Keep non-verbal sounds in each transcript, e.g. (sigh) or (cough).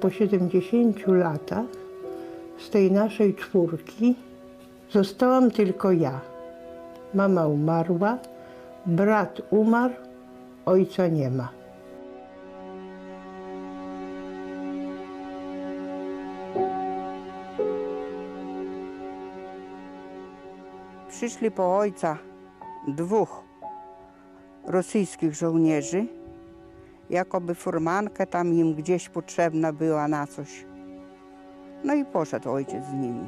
po 70 latach z tej naszej czwórki zostałam tylko ja. Mama umarła, brat umarł, ojca nie ma. Przyszli po ojca dwóch rosyjskich żołnierzy, jakoby furmanka tam im gdzieś potrzebna była na coś. No i poszedł ojciec z nimi.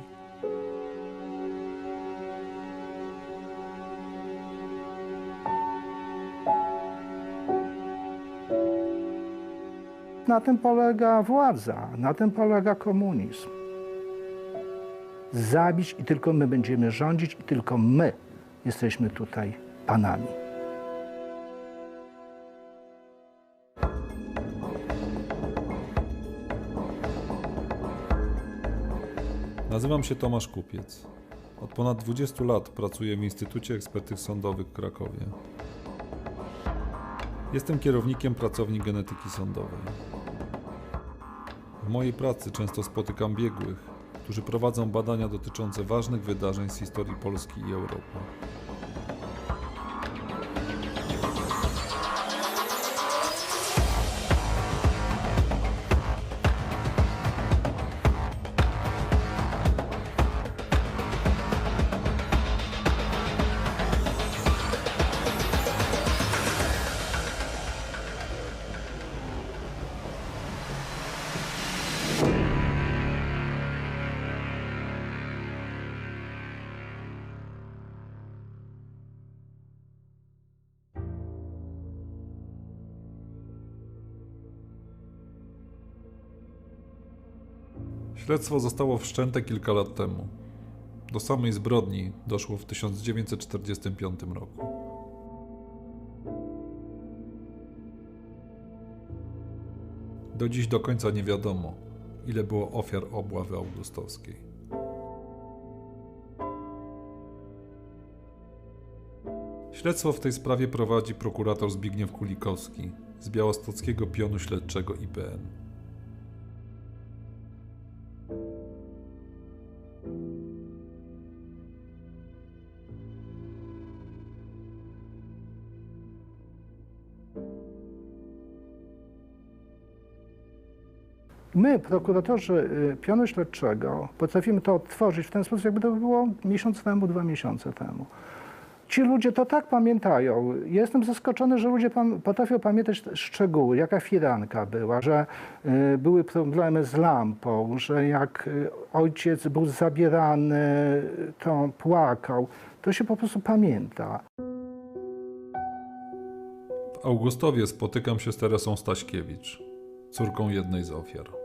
Na tym polega władza, na tym polega komunizm. Zabić i tylko my będziemy rządzić, i tylko my jesteśmy tutaj panami. Nazywam się Tomasz Kupiec. Od ponad 20 lat pracuję w Instytucie Ekspertyz Sądowych w Krakowie. Jestem kierownikiem pracowni genetyki sądowej. W mojej pracy często spotykam biegłych, którzy prowadzą badania dotyczące ważnych wydarzeń z historii Polski i Europy. Śledztwo zostało wszczęte kilka lat temu. Do samej zbrodni doszło w 1945 roku. Do dziś do końca nie wiadomo, ile było ofiar obławy augustowskiej. Śledztwo w tej sprawie prowadzi prokurator Zbigniew Kulikowski z białostockiego pionu śledczego IPN. My, prokuratorzy y, pionu śledczego, potrafimy to odtworzyć w ten sposób, jakby to było miesiąc temu, dwa miesiące temu. Ci ludzie to tak pamiętają. Jestem zaskoczony, że ludzie pam- potrafią pamiętać szczegóły, jaka firanka była, że y, były problemy z lampą, że jak y, ojciec był zabierany, to płakał. To się po prostu pamięta. W Augustowie spotykam się z Teresą Staśkiewicz, córką jednej z ofiar.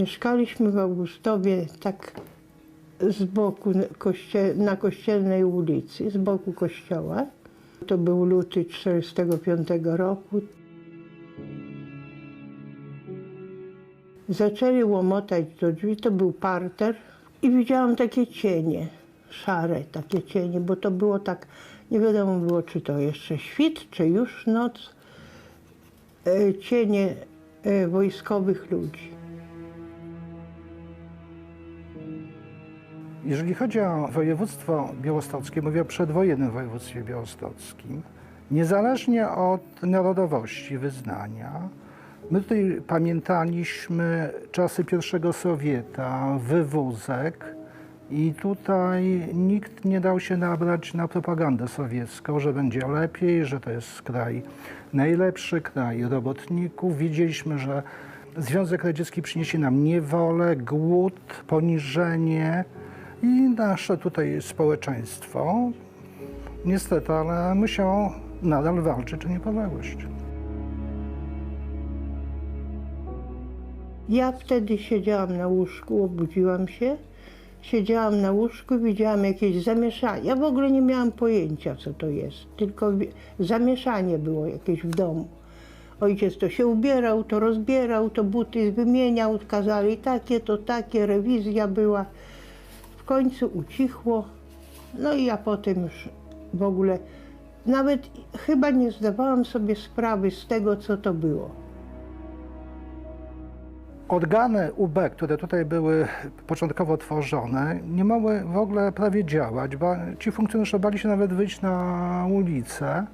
Mieszkaliśmy w Augustowie tak z boku koście, na kościelnej ulicy, z boku kościoła. To był luty 1945 roku. Zaczęli łomotać do drzwi, to był parter i widziałam takie cienie, szare takie cienie, bo to było tak, nie wiadomo było, czy to jeszcze świt, czy już noc. E, Cienie e, wojskowych ludzi. Jeżeli chodzi o województwo białostockie, mówię o przedwojennym województwie białostockim, niezależnie od narodowości, wyznania, my tutaj pamiętaliśmy czasy pierwszego Sowieta, wywózek i tutaj nikt nie dał się nabrać na propagandę sowiecką, że będzie lepiej, że to jest kraj najlepszy, kraj robotników. Wiedzieliśmy, że Związek Radziecki przyniesie nam niewolę, głód, poniżenie i nasze tutaj społeczeństwo niestety, ale musiało nadal walczyć o niepodległość. Ja wtedy siedziałam na łóżku, obudziłam się, siedziałam na łóżku, widziałam jakieś zamieszanie. Ja w ogóle nie miałam pojęcia, co to jest, tylko zamieszanie było jakieś w domu. Ojciec to się ubierał, to rozbierał, to buty wymieniał, kazali takie, to takie, rewizja była. Końcu ucichło. No i ja potem już w ogóle nawet chyba nie zdawałam sobie sprawy z tego, co to było. Organy UB, które tutaj były początkowo tworzone, nie mogły w ogóle prawie działać, bo ci funkcjonariusze bali się nawet wyjść na ulicę.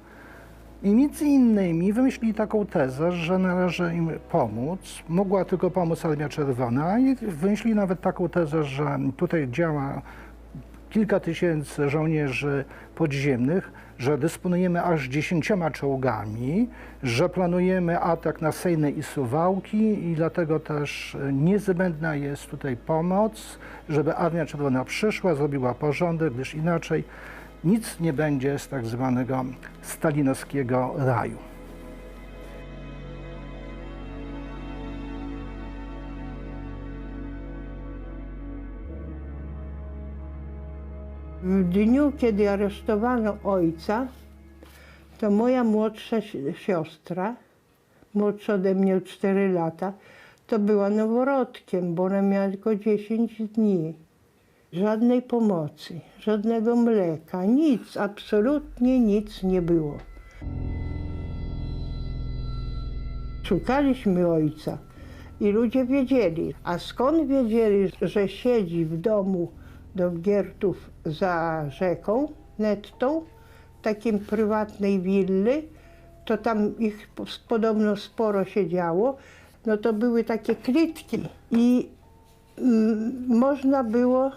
I między innymi wymyślili taką tezę, że należy im pomóc. Mogła tylko pomóc Armia Czerwona i wymyślili nawet taką tezę, że tutaj działa kilka tysięcy żołnierzy podziemnych, że dysponujemy aż dziesięcioma czołgami, że planujemy atak na Sejny i Suwałki i dlatego też niezbędna jest tutaj pomoc, żeby Armia Czerwona przyszła, zrobiła porządek, gdyż inaczej nic nie będzie z tak zwanego stalinowskiego raju. W dniu, kiedy aresztowano ojca, to moja młodsza si- siostra, młodsza ode mnie o 4 lata, to była noworodkiem, bo ona miała tylko 10 dni. Żadnej pomocy, żadnego mleka, nic, absolutnie nic nie było. Szukaliśmy ojca i ludzie wiedzieli. A skąd wiedzieli, że siedzi w domu do Giertów za rzeką nettą, takim prywatnej willy, to tam ich po- podobno sporo się działo, no to były takie klitki i mm, można było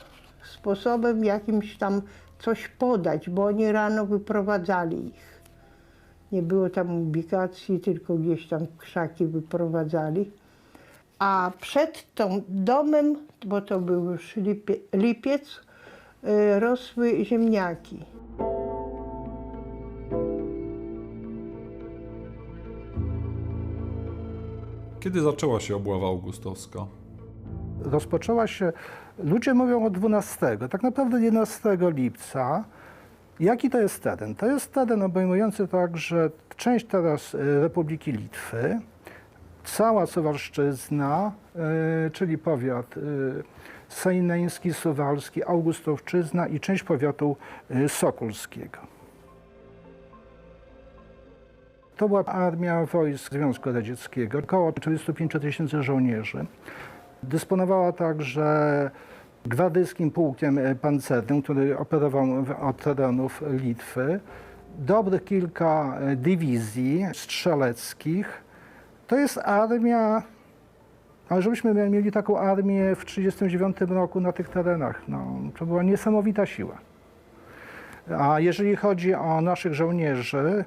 sposobem jakimś tam coś podać, bo oni rano wyprowadzali ich. Nie było tam ubikacji, tylko gdzieś tam krzaki wyprowadzali. A przed tą domem, bo to był już lipie, lipiec, y, rosły ziemniaki. Kiedy zaczęła się obława augustowska? Rozpoczęła się, ludzie mówią od 12, tak naprawdę 11 lipca. Jaki to jest teren? To jest teren obejmujący także część teraz e, Republiki Litwy, cała Suwalszczyzna, e, czyli powiat e, sejneński, suwalski, Augustowszczyzna i część powiatu sokolskiego. To była armia wojsk Związku Radzieckiego, około 45 tysięcy żołnierzy. Dysponowała także gwardyjskim pułkiem pancernym, który operował od terenów Litwy. Dobrych kilka e, dywizji strzeleckich. To jest armia, ale żebyśmy mia- mieli taką armię w 1939 roku na tych terenach, no, to była niesamowita siła. A jeżeli chodzi o naszych żołnierzy,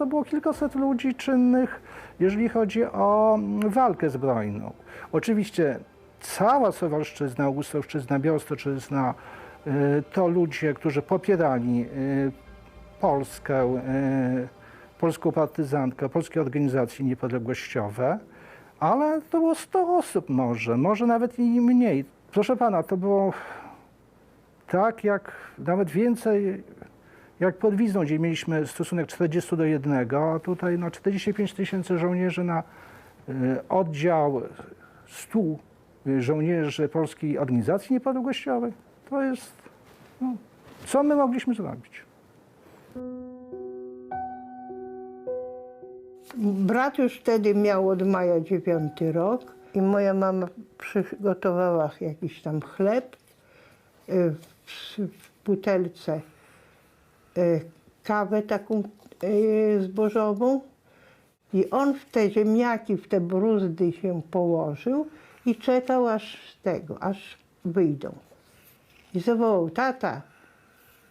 to było kilkaset ludzi czynnych, jeżeli chodzi o mm, walkę zbrojną. Oczywiście cała Suwalszczyzna, Augustowszczyzna, Białostoczyzna y, to ludzie, którzy popierali y, Polskę, y, polską partyzantkę, polskie organizacje niepodległościowe, ale to było 100 osób może, może nawet i mniej. Proszę pana, to było tak jak nawet więcej jak pod Wizną, gdzie mieliśmy stosunek 40 do 1, a tutaj no 45 tysięcy żołnierzy na y, oddział 100 żołnierzy Polskiej Organizacji Niepodległościowej. To jest, no, co my mogliśmy zrobić? Brat już wtedy miał od maja dziewiąty rok i moja mama przygotowała jakiś tam chleb y, w, butelce, kawę taką y, zbożową i on w te ziemniaki, w te bruzdy się położył i czekał aż z tego, aż wyjdą. I zawołał, tata.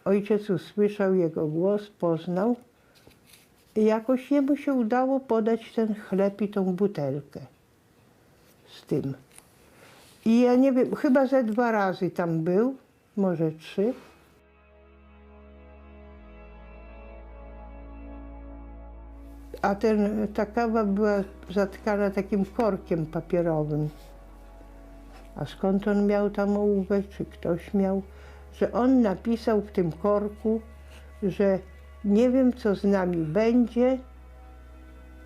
Ojciec usłyszał jego głos, poznał i jakoś jemu się udało podać ten chleb i tą butelkę z tym. I ja nie wiem, chyba ze dwa razy tam był, może trzy. A ten, ta kawa była zatkana takim korkiem papierowym. A skąd on miał tam ołówek, czy ktoś miał, że on napisał w tym korku, że nie wiem, co z nami będzie,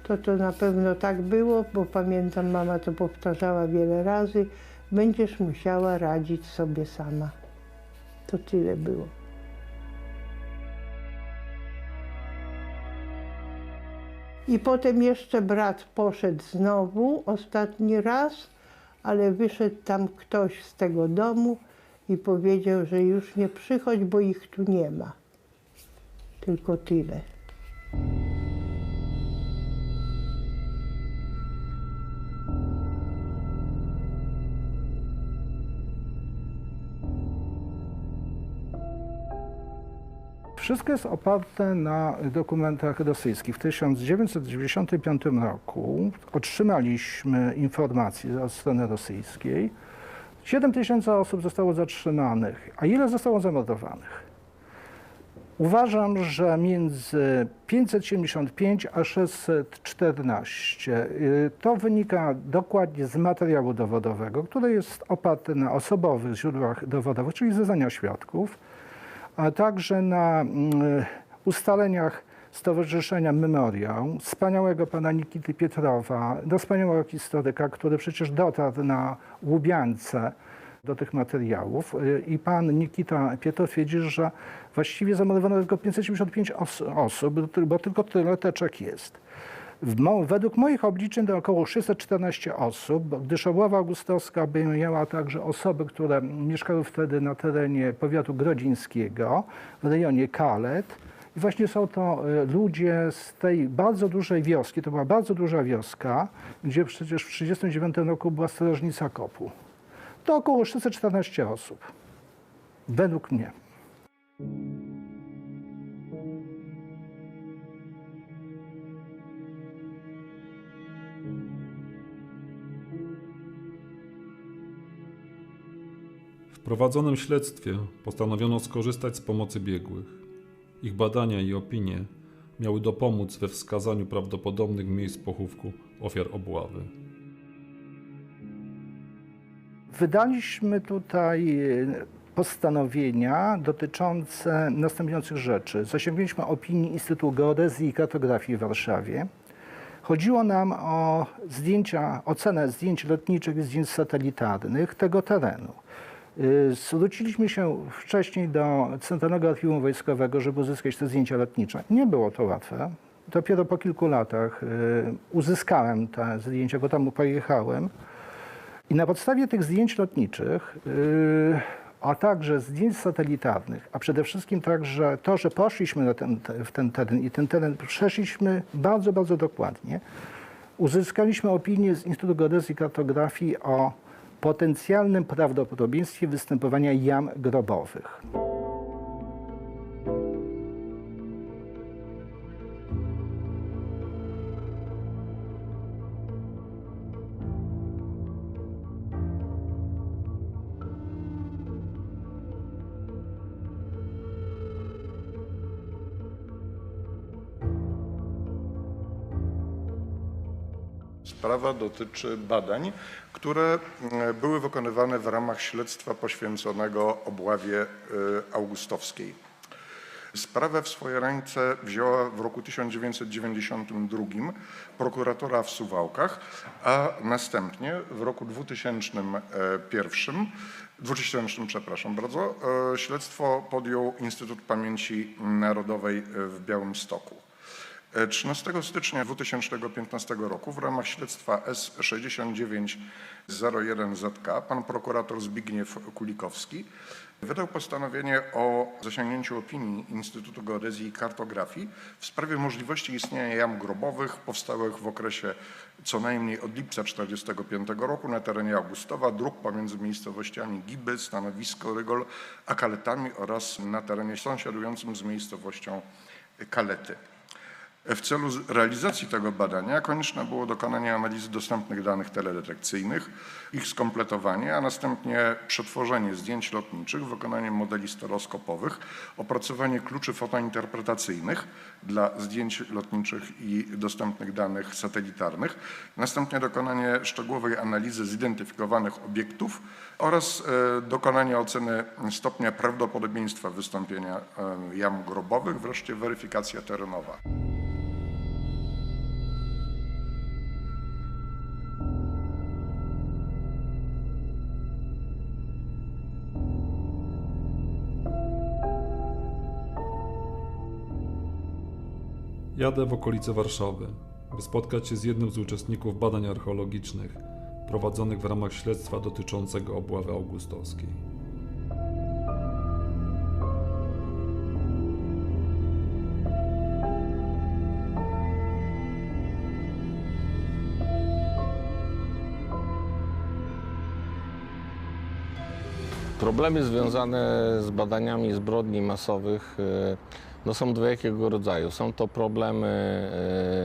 to to na pewno tak było, bo pamiętam, mama to powtarzała wiele razy, będziesz musiała radzić sobie sama. To tyle było. I potem jeszcze brat poszedł znowu, ostatni raz, ale wyszedł tam ktoś z tego domu i powiedział, że już nie przychodź, bo ich tu nie ma. Tylko tyle. Wszystko jest oparte na dokumentach rosyjskich. W 1995 roku otrzymaliśmy informację od strony rosyjskiej. 7 tysięcy osób zostało zatrzymanych, a ile zostało zamordowanych? Uważam, że między 575 a 614. Y, To wynika dokładnie z materiału dowodowego, który jest oparty na osobowych źródłach dowodowych, czyli zeznania świadków a także na mm, ustaleniach Stowarzyszenia Memoriał, wspaniałego pana Nikity Pietrowa, do wspaniałego historyka, który przecież dotarł na Łubiance do tych materiałów. Y, I pan Nikita Pietrow twierdzi, że właściwie zamordowano tylko 575 os- osób, bo tylko tyle teczek jest. Według moich obliczeń to około 614 osób, gdyż obława augustowska obejmowała także osoby, które mieszkały wtedy na terenie powiatu grodzińskiego, w rejonie Kalet. I właśnie są to e, ludzie z tej bardzo dużej wioski, to była bardzo duża wioska, gdzie przecież w 1939 roku była strażnica kopu. To około 614 osób, według mnie. Prowadzonym śledztwie postanowiono skorzystać z pomocy biegłych. Ich badania i opinie miały dopomóc we wskazaniu prawdopodobnych miejsc pochówku ofiar obławy. Wydaliśmy tutaj e, postanowienia dotyczące następujących rzeczy. Zasięgliśmy opinii Instytutu Geodezji i Kartografii w Warszawie. Chodziło nam o zdjęcia, ocenę zdjęć lotniczych i zdjęć satelitarnych tego terenu. Y, Zwróciliśmy się wcześniej do Centralnego Archiwum Wojskowego, żeby uzyskać te zdjęcia lotnicze. Nie było to łatwe. Dopiero po kilku latach y, uzyskałem te zdjęcia, bo tam pojechałem. I na podstawie tych zdjęć lotniczych, yy, a także zdjęć satelitarnych, a przede wszystkim także to, że poszliśmy na ten, te- w ten teren i ten teren przeszliśmy bardzo, bardzo dokładnie, uzyskaliśmy opinię z Instytutu Geodezji i Kartografii o potencjalnym prawdopodobieństwie występowania jam grobowych. Sprawa dotyczy badań, które e, były wykonywane w ramach śledztwa poświęconego obławie e, augustowskiej. Sprawę w swoje ręce wzięła w roku 1992 prokuratora w Suwałkach, a następnie w roku 2001, 2000, przepraszam bardzo, e, śledztwo podjął Instytut Pamięci Narodowej w Białymstoku. 13 stycznia 2015 roku w ramach śledztwa S6901ZK pan prokurator Zbigniew Kulikowski wydał postanowienie o zasięgnięciu opinii Instytutu Geodezji i Kartografii w sprawie możliwości istnienia jam grobowych powstałych w okresie co najmniej od lipca 1945 roku na terenie Augustowa, dróg pomiędzy miejscowościami Giby, stanowisko Rygol, a Kaletami oraz na terenie sąsiadującym z miejscowością Kalety. W celu realizacji tego badania konieczne było dokonanie analizy dostępnych danych teledetekcyjnych, ich skompletowanie, a następnie przetworzenie zdjęć lotniczych, wykonanie modeli stereoskopowych, opracowanie kluczy fotointerpretacyjnych dla zdjęć lotniczych i dostępnych danych satelitarnych, następnie dokonanie szczegółowej analizy zidentyfikowanych obiektów oraz e, dokonanie oceny stopnia prawdopodobieństwa wystąpienia e, jam grobowych, wreszcie weryfikacja terenowa. Jadę w okolice Warszawy, by spotkać się z jednym z uczestników badań archeologicznych prowadzonych w ramach śledztwa dotyczącego obławy augustowskiej. Problemy związane z badaniami zbrodni masowych e, no, są dwojakiego rodzaju. Są to problemy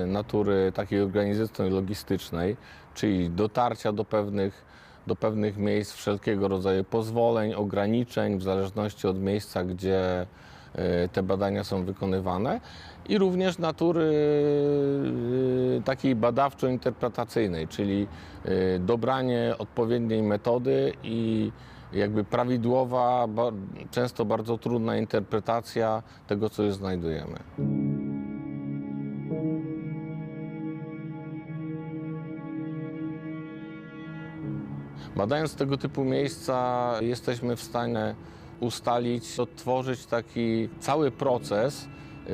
e, natury takiej organizacyjnej, logistycznej, czyli dotarcia do pewnych, do pewnych miejsc, wszelkiego rodzaju pozwoleń, ograniczeń w zależności od miejsca, gdzie e, te badania są wykonywane i również natury e, takiej badawczo-interpretacyjnej, czyli dobranie odpowiedniej metody i jakby prawidłowa, często bardzo trudna interpretacja tego, co już znajdujemy. Badając tego typu miejsca, jesteśmy w stanie ustalić, odtworzyć taki cały proces,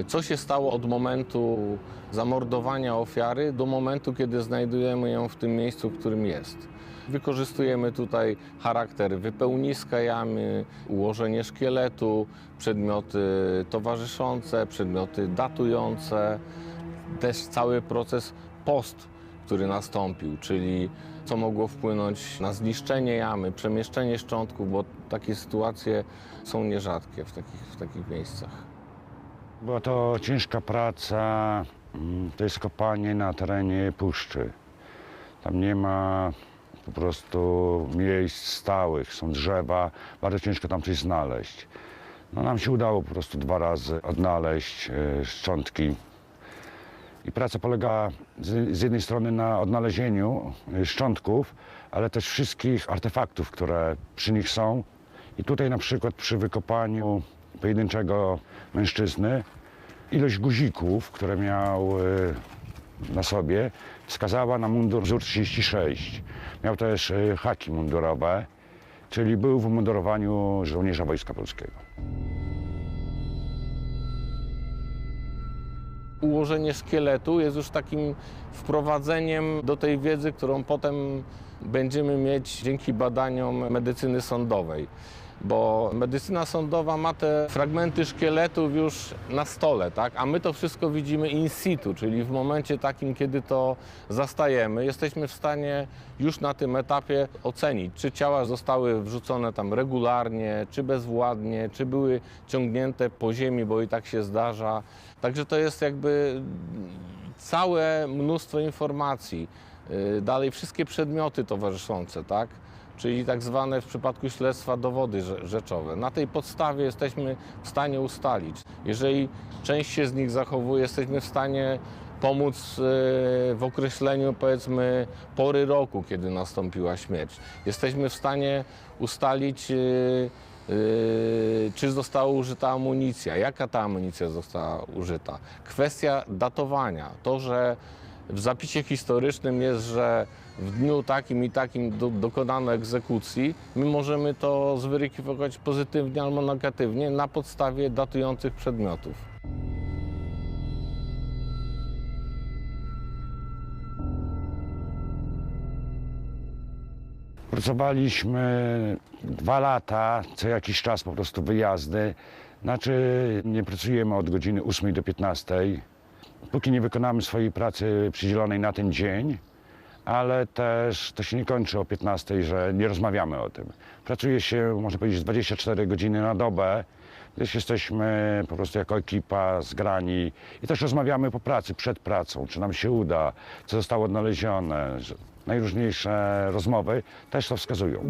co się stało od momentu zamordowania ofiary do momentu, kiedy znajdujemy ją w tym miejscu, w którym jest. Wykorzystujemy tutaj charakter wypełniska jamy, ułożenie szkieletu, przedmioty towarzyszące, przedmioty datujące, też cały proces post, który nastąpił, czyli co mogło wpłynąć na zniszczenie jamy, przemieszczenie szczątków, bo takie sytuacje są nierzadkie w takich, w takich miejscach. Była to ciężka praca. Mm, To jest kopanie na terenie puszczy. Tam nie ma po prostu miejsc stałych, są drzewa, bardzo ciężko tam coś znaleźć. No, nam się udało po prostu dwa razy odnaleźć e, szczątki. I praca polegała z, z jednej strony na odnalezieniu e, szczątków, ale też wszystkich artefaktów, które przy nich są. I tutaj na przykład przy wykopaniu pojedynczego mężczyzny ilość guzików, które miał e, na sobie, wskazała na mundur wzór 36. Miał też e, haki mundurowe, czyli był w umundurowaniu żołnierza Wojska Polskiego. Ułożenie szkieletu jest już takim wprowadzeniem do tej wiedzy, którą potem będziemy mieć dzięki badaniom medycyny sądowej. Bo medycyna sądowa ma te fragmenty szkieletów już na stole, tak? a my to wszystko widzimy in situ, czyli w momencie takim, kiedy to zastajemy, jesteśmy w stanie już na tym etapie ocenić, czy ciała zostały wrzucone tam regularnie, czy bezwładnie, czy były ciągnięte po ziemi, bo i tak się zdarza. Także to jest jakby całe mnóstwo informacji. Yy, Dalej wszystkie przedmioty towarzyszące, tak? Czyli tak zwane w przypadku śledztwa dowody rze- rzeczowe. Na tej podstawie jesteśmy w stanie ustalić. Jeżeli część się z nich zachowuje, jesteśmy w stanie pomóc yy, w określeniu powiedzmy pory roku, kiedy nastąpiła śmierć. Jesteśmy w stanie ustalić yy, yy, czy została użyta amunicja, jaka ta amunicja została użyta. Kwestia datowania, to, że w zapisie historycznym jest, że w dniu takim i takim do, dokonano egzekucji, my możemy to zweryfikować pozytywnie albo negatywnie na podstawie datujących przedmiotów. Pracowaliśmy dwa lata, co jakiś czas po prostu wyjazdy. Znaczy nie pracujemy od godziny 8 do 15, póki nie wykonamy swojej pracy przydzielonej na ten dzień, ale też to się nie kończy o 15, że nie rozmawiamy o tym. Pracuje się, można powiedzieć, 24 godziny na dobę, gdyż jesteśmy po prostu jako ekipa zgrani i też rozmawiamy po pracy, przed pracą, czy nam się uda, co zostało odnalezione. Najróżniejsze rozmowy też to wskazują.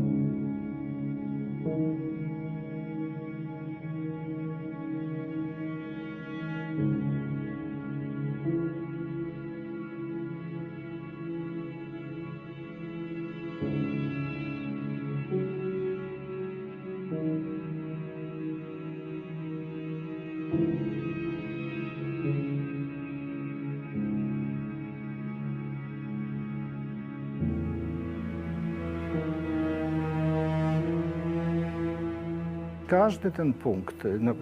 Każdy ten punkt no, e,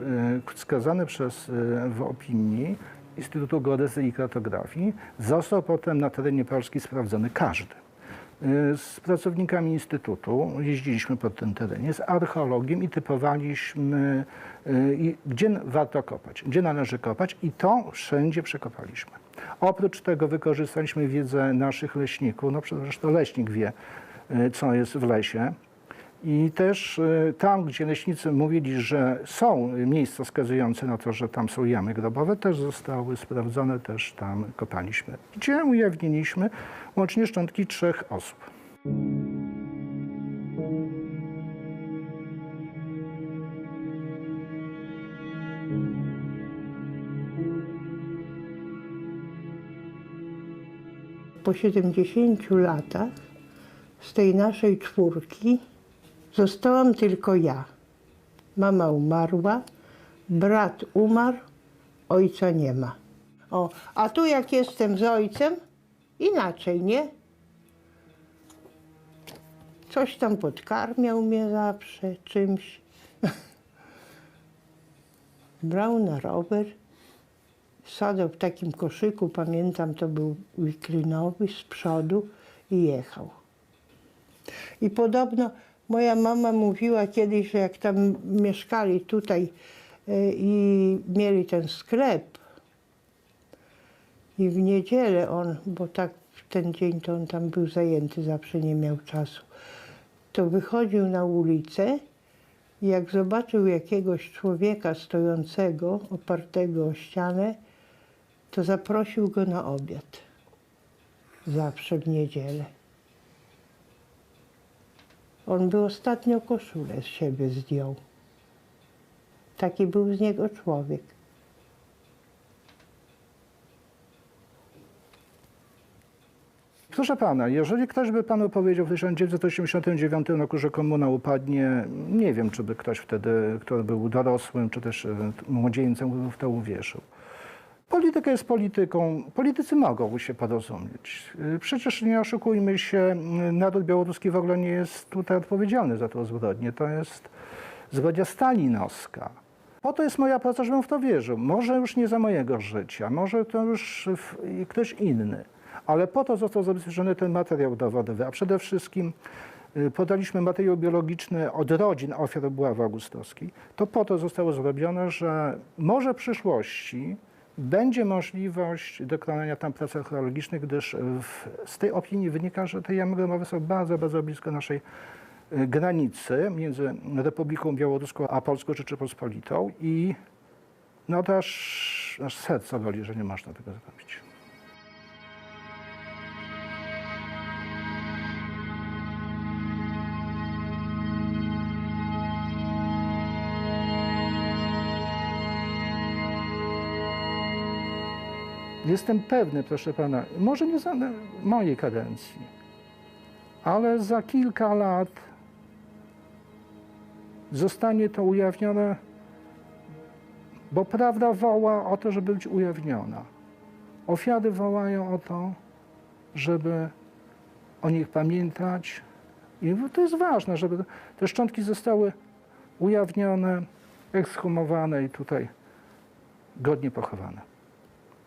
wskazany przez, e, w opinii Instytutu Geodezji i Kartografii został potem na terenie Polski sprawdzony każdy. Y, Z pracownikami Instytutu jeździliśmy po tym terenie, z archeologiem i typowaliśmy, y, i gdzie warto kopać, gdzie należy kopać i to wszędzie przekopaliśmy. Oprócz tego wykorzystaliśmy wiedzę naszych leśników, no przecież to leśnik wie, y, co jest w lesie. I też y, tam, gdzie leśnicy mówili, że są miejsca wskazujące na to, że tam są jamy grobowe, też zostały sprawdzone, też tam kopaliśmy. Gdzie ujawniliśmy łącznie szczątki trzech osób. Po 70 latach z tej naszej czwórki zostałam tylko ja. Mama umarła, brat umarł, ojca nie ma. O, a tu jak jestem z ojcem, inaczej, nie? Coś tam podkarmiał mnie zawsze czymś. (laughs) Brał na rower, sadzał w takim koszyku, pamiętam, to był wiklinowy z przodu i jechał. I podobno moja mama mówiła kiedyś, że jak tam mieszkali tutaj y, i mieli ten sklep i w niedzielę on, bo tak w ten dzień to on tam był zajęty, zawsze nie miał czasu, to wychodził na ulicę i jak zobaczył jakiegoś człowieka stojącego, opartego o ścianę, to zaprosił go na obiad. Zawsze w niedzielę. On by ostatnio koszulę z siebie zdjął. Taki był z niego człowiek. Proszę pana, jeżeli ktoś by panu powiedział w 1989 roku, że komuna upadnie, nie wiem, czy by ktoś wtedy, kto był dorosłym, czy też e, młodzieńcem, w to uwierzył. Polityka jest polityką. Politycy mogą się porozumieć. E, Przecież nie oszukujmy się, m, naród białoruski w ogóle nie jest tutaj odpowiedzialny za tą zbrodnię. To jest zbrodnia stalinowska. Po to jest moja praca, żebym w to wierzył. Może już nie za mojego życia, może to już ktoś inny. Ale po to został zabezpieczony ten materiał dowodowy, a przede wszystkim y, podaliśmy materiał biologiczny od rodzin ofiar obławy augustowskiej. To po to zostało zrobione, że może w przyszłości będzie możliwość dokonania tam prac archeologicznych, gdyż w, z tej opinii wynika, że te jamy gromowe są bardzo, bardzo blisko naszej y, granicy między Republiką Białoruską a Polską Rzeczypospolitą i no to aż, aż serce boli, że nie można tego zrobić. Jestem pewny, proszę pana, może nie za mojej kadencji, ale za kilka lat zostanie to ujawnione, bo prawda woła o to, żeby być ujawniona. Ofiary wołają o to, żeby o nich pamiętać. I to jest ważne, żeby te szczątki zostały ujawnione, ekshumowane i tutaj godnie pochowane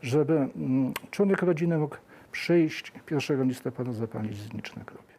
żeby mm, członek rodziny mógł przyjść 1 listopada zapalić znicze na grobie.